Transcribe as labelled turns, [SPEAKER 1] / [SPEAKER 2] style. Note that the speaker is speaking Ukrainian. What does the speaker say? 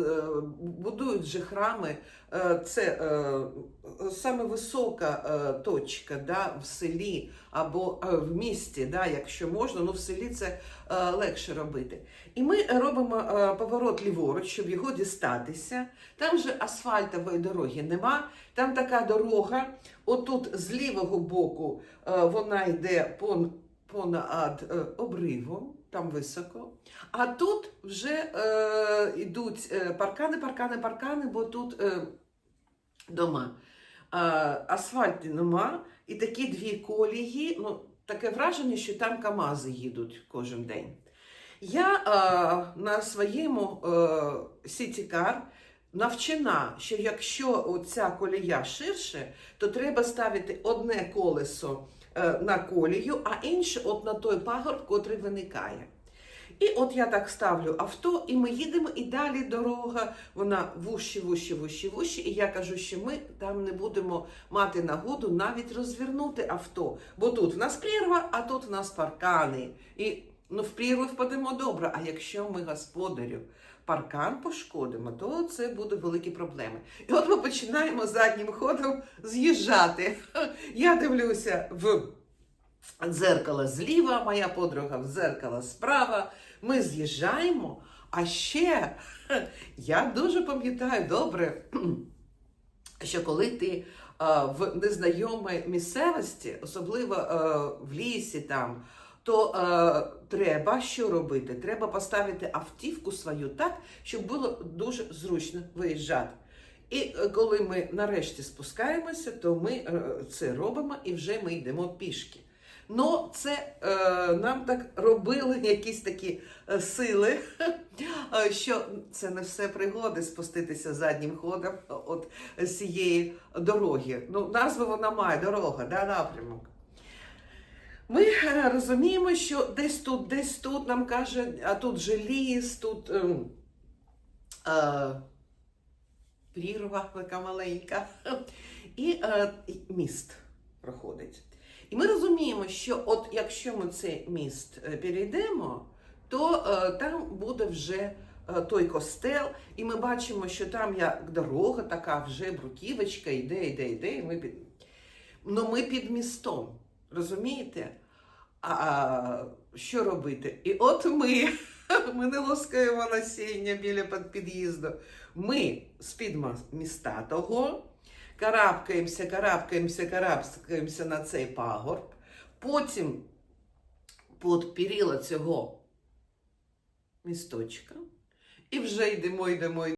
[SPEAKER 1] Е, Будують же храми, е, це е, саме висока точка да, в селі або в місті, да, якщо можна, ну в селі це легше робити. І ми робимо поворот ліворуч, щоб його дістатися. Там же асфальтової дороги нема. Там така дорога. Отут з лівого боку вона йде понад обривом, там високо. А тут вже е, йдуть е, паркани, паркани, паркани, бо тут е, дома. Е, асфальту нема, і такі дві колії. Ну, таке враження, що там КАМАЗи їдуть кожен день. Я е, на своєму е, сітікар навчена, що якщо ця колія ширше, то треба ставити одне колесо е, на колію, а інше от на той пагорб, котрий виникає. І от я так ставлю авто, і ми їдемо, і далі дорога, вона вущі, вущі, вущі, вущі. І я кажу, що ми там не будемо мати нагоду навіть розвернути авто. Бо тут в нас прірва, а тут в нас паркани. І ну, в прірву впадемо добре. А якщо ми господарю паркан пошкодимо, то це буде великі проблеми. І от ми починаємо заднім ходом з'їжджати. Я дивлюся в дзеркало зліва, моя подруга в дзеркало справа. Ми з'їжджаємо. А ще я дуже пам'ятаю добре, що коли ти в незнайомій місцевості, особливо в лісі там, то е, треба що робити? Треба поставити автівку свою так, щоб було дуже зручно виїжджати. І е, коли ми нарешті спускаємося, то ми е, це робимо і вже ми йдемо пішки. Ну, це е, нам так робили якісь такі е, сили, що це не все пригоди спуститися заднім ходом з цієї дороги. Ну, назву вона має дорога, да, напрямок. Ми е, розуміємо, що десь тут, десь тут нам каже, а тут же ліс, тут е, е, прірва така маленька, і е, міст проходить. І ми розуміємо, що от якщо ми цей міст е, перейдемо, то е, там буде вже е, той костел, і ми бачимо, що там як дорога така, вже бруківочка, йде, йде, йде, і ми під... Ну, ми під містом. Розумієте? А що робити? І от ми, ми не лоскаємо насіння біля під- під'їзду. Ми з-під міста того карабкаємося, карабкаємося, карабкаємося на цей пагорб. Потім під перила цього місточка. І вже йдемо, йдемо,